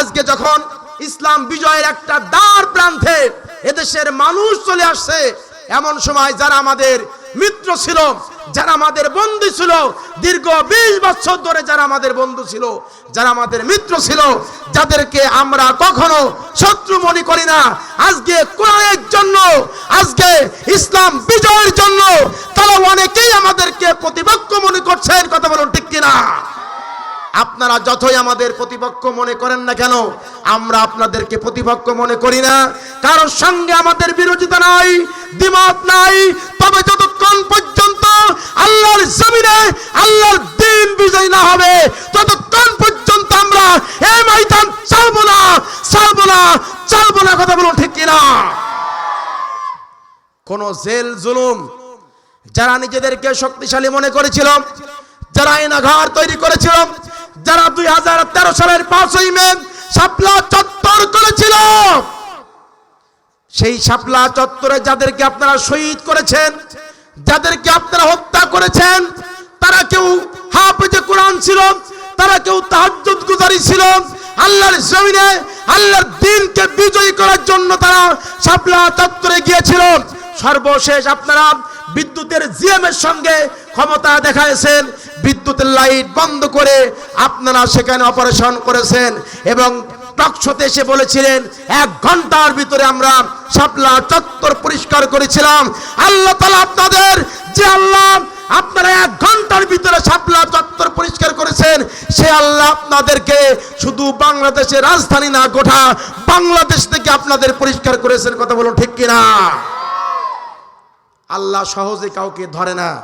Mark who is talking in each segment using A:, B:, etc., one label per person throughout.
A: আজকে যখন ইসলাম বিজয়ের একটা দ্বার প্রান্তে এদেশের মানুষ চলে আসছে, এমন সময় যারা আমাদের মিত্র ছিল, যারা আমাদের বন্ধু ছিল, দীর্ঘ বিশ বছর ধরে যারা আমাদের বন্ধু ছিল, যারা আমাদের মিত্র ছিল, যাদেরকে আমরা কখনো শত্রু মনে করি না। আজকে কোরআনের জন্য, আজকে ইসলাম বিজয়ের জন্য তারা অনেকেই আমাদেরকে প্রতিপক্ষ মনে করছেন, কথা বলুন ঠিক কিনা? আপনারা যতই আমাদের প্রতিপক্ষ মনে করেন না কেন, আমরা আপনাদেরকে প্রতিপক্ষ মনে করি না। কারোর সঙ্গে আমাদের বিরোধিতা নাই, দ্বিমত নাই, তবে যতক্ষণ পর্যন্ত আল্লাহর জমিনে আল্লাহর দিন বিজয় না হবে, ততক্ষণ পর্যন্ত আমরা এই ময়দান চালবো না চালবো না চালবো না কথা বলুন ঠিক কিনা? কোন জেল, জুলুম যারা নিজেদেরকে শক্তিশালী মনে করেছিল, যারা আয়নাঘর তৈরি করেছিল যারা দুই হাজার তেরো সালের পাঁচই মে শাপলা চত্বর করেছিল, সেই শাপলা চত্বরে যাদেরকে আপনারা শহীদ করেছেন, যাদেরকে আপনারা হত্যা করেছেন, তারা কেউ হাফেজে কোরআন ছিল, তারা কেউ তাহাজ্জুদ গুজারি ছিল, আল্লাহর জমিনে, আল্লাহর দিনকে বিজয়ী করার জন্য তারা শাপলা চত্বরে গিয়েছিল। সর্বশেষ আপনারা বিদ্যুতের জিএম এর সঙ্গে ক্ষমতা দেখাইছেন। বিদ্যুতের লাইট বন্ধ করে আপনারা সেখানে অপারেশন করেছেন এবং টকশোতে এসে বলেছিলেন, এক ঘণ্টার ভিতরে আমরা শাপলা চত্বর পরিষ্কার করেছিলাম। আল্লাহ তালা আপনাদের, যে আল্লাহ আপনারা এক ঘণ্টার ভিতরে শাপলা চত্বর পরিষ্কার করেছেন, সে আল্লাহ আপনাদেরকে শুধু বাংলাদেশের রাজধানী না, গোটা বাংলাদেশ থেকে আপনাদের পরিষ্কার করেছেন। কথা বলুন ঠিক কিনা? আল্লাহ সহজে কাউকে ধরে না।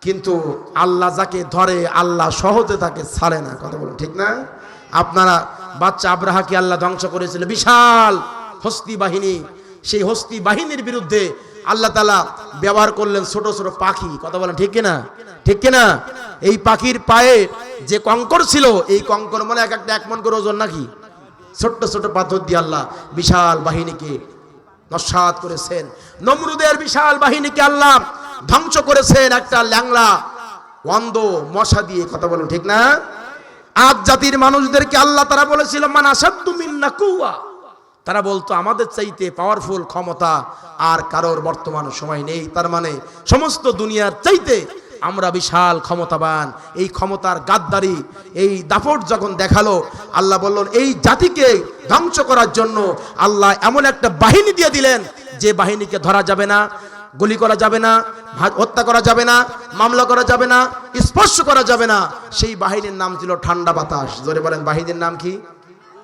A: কিন্তু আল্লাহ যাকে ধরে, আল্লাহ সহজে তাকে ছাড়ে না। কথা বলুন, ঠিক না? আপনারা বাচ্চা আব্রাহাকে আল্লাহ ধ্বংস করেছিল। বিশাল হস্তি বাহিনী। সেই হস্তি বাহিনীর বিরুদ্ধে আল্লাহ তালা ব্যবহার করলেন ছোট ছোট পাখি। কথা বলেন, ঠিক কিনা? ঠিক কিনা? এই পাখির পায়ে যে কঙ্কর ছিল, এই কঙ্কর মানে এক একটা এক মন করে ওজন নাকি? ছোট্ট ছোট পাথর দিয়ে আল্লাহ বিশাল বাহিনীকে নস্বাত করেছেন। নমরুদের বিশাল বাহিনীকে আল্লাহ ধ্বংস করেছেন একটা ল্যাংলা অন্ধ মশা দিয়ে কথা বলুন, ঠিক না? আজ জাতির মানুষদেরকে আল্লাহ তারা বলেছিল, মান আসাদ্দু মিন্না কুয়া তারা বলতো, আমাদের চাইতে পাওয়ারফুল ক্ষমতা আর কারোর বর্তমান সময় নেই। তার মানে সমস্ত দুনিয়ার চাইতে আমরা বিশাল ক্ষমতাবান। এই ক্ষমতার গাদ্দারি, এই দাপট যখন দেখাল, আল্লাহ বললেন, এই জাতিকে ধ্বংস করার জন্য আল্লাহ এমন একটা বাহিনী দিয়ে দিলেন, যে বাহিনীকে ধরা যাবে না, গুলি করা যাবে না হত্যা করা যাবে না, মামলা করা যাবে না, স্পর্শ করা যাবে না। সেই বাহিনীর নাম ছিল ঠান্ডা বাতাস। ধরে বলেন, বাহিনীর নাম কি?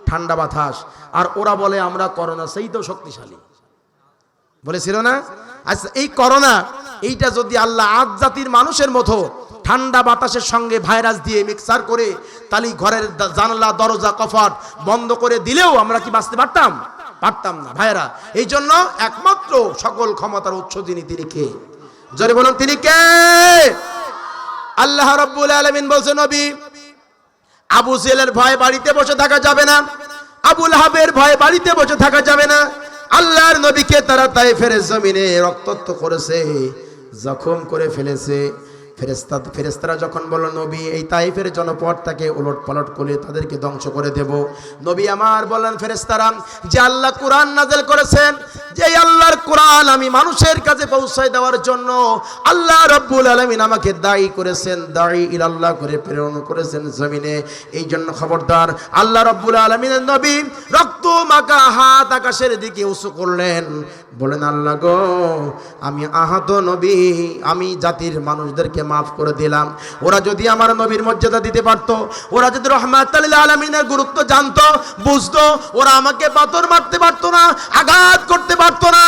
A: ঠান্ডা বাতাস। আর ওরা বলে, আমরা করোনা সেই তো শক্তিশালী। বলেছিল না? আচ্ছা এই করোনা, এইটা যদি আল্লাহ আজ জাতির মানুষের মতো ঠান্ডা বাতাসের সঙ্গে ভাইরাস দিয়ে মিক্সার করে, তাহলে ঘরের জানলা, দরজা, কফাট বন্ধ করে দিলেও আমরা কি বাঁচতে পারতাম? পারতাম না ভাইরা এই জন্য একমাত্র সকল ক্ষমতার উৎস যিনি, তিনি কে? জোরে বলুন, তিনি কে? আল্লাহ রব্বুল আলমিন বলছে, নবী, আবু জেলের ভয় বাড়িতে বসে থাকা যাবে না, আবুল হাবের ভয় বাড়িতে বসে থাকা যাবে না আল্লাহর নবীকে তারা তাই ফেরে জমিনে রক্তত্ব করেছে, জখম করে ফেলেছে। ফেরেস্তা ফেরেস্তারা যখন বলল, নবী, এই তাইফের জনপদটাকে উলট পালট করে তাদেরকে ধ্বংস করে দেব। নবী আমার বলেন ফেরেস্তারা যে আল্লাহ কোরআন নাজেল করেছেন, যে আমি মানুষের কাছে পৌঁছায় দেওয়ার জন্য আল্লাহ রব্বুল আলমিন আমাকে দায়ী করেছেন, দায়ী ইলাল্লাহ করে প্রেরণ করেছেন জমিনে। এই জন্য খবরদার, আল্লাহ রব্বুল আলমিনের নবী রক্ত মাখা হাত আকাশের দিকে উঁচু করলেন। বলেন, আল্লাহ গো, আমি আহত নবী, আমি জাতির মানুষদেরকে মাফ করে দিলাম। ওরা যদি আমার নবীর মর্যাদা দিতে পারতো, ওরা যদি রহমাত আলমিনের গুরুত্ব জানতো, বুঝতো, ওরা আমাকে পাথর মারতে পারতো না, আঘাত করতে পারতো না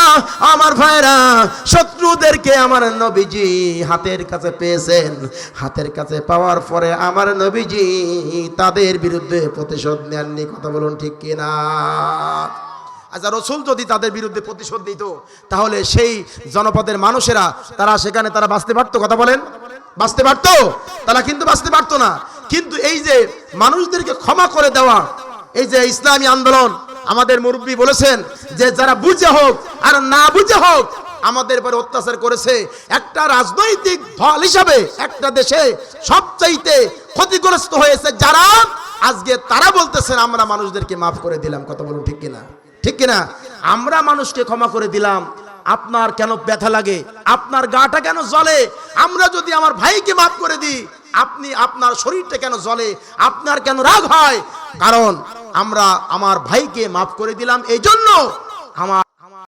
A: শত্রুদেরকে আমার নবীজি হাতের কাছে পেয়েছেন। হাতের কাছে পাওয়ার পরে আমার নবীজি তাদের বিরুদ্ধে প্রতিশোধ নেননি। কথা বলুন ঠিক কিনা? আচ্ছা রসুল যদি তাদের বিরুদ্ধে প্রতিশোধ দিত, তাহলে সেই জনপদের মানুষেরা, তারা সেখানে তারা বাঁচতে পারতো? কথা বলেন। বাঁচতে পারতো? তারা কিন্তু বাঁচতে পারতো না। কিন্তু এই যে মানুষদেরকে ক্ষমা করে দেওয়া, এই যে ইসলামী আন্দোলন, আমাদের মুরব্বী বলেছেন যে, যারা বুঝে হোক আর না বুঝে হোক আমাদের উপরে অত্যাচার করেছে। একটা রাজনৈতিক দল হিসাবে একটা দেশে সবচাইতে ক্ষতিগ্রস্ত হয়েছে যারা, আজকে তারা বলতেছেন, আমরা মানুষদেরকে মাফ করে দিলাম। কথা বলুন ঠিক কিনা? ঠিক কিনা? আমরা মানুষকে ক্ষমা করে দিলাম। আপনার কেন ব্যথা লাগে? আপনার গাটা কেন জ্বলে? আমরা যদি আমার ভাইকে মাফ করে দিই, আপনি আপনার শরীরটা কেন জ্বলে? আপনার কেন রাগ হয়? কারণ আমরা আমার ভাইকে মাফ করে দিলাম। এই জন্য আমার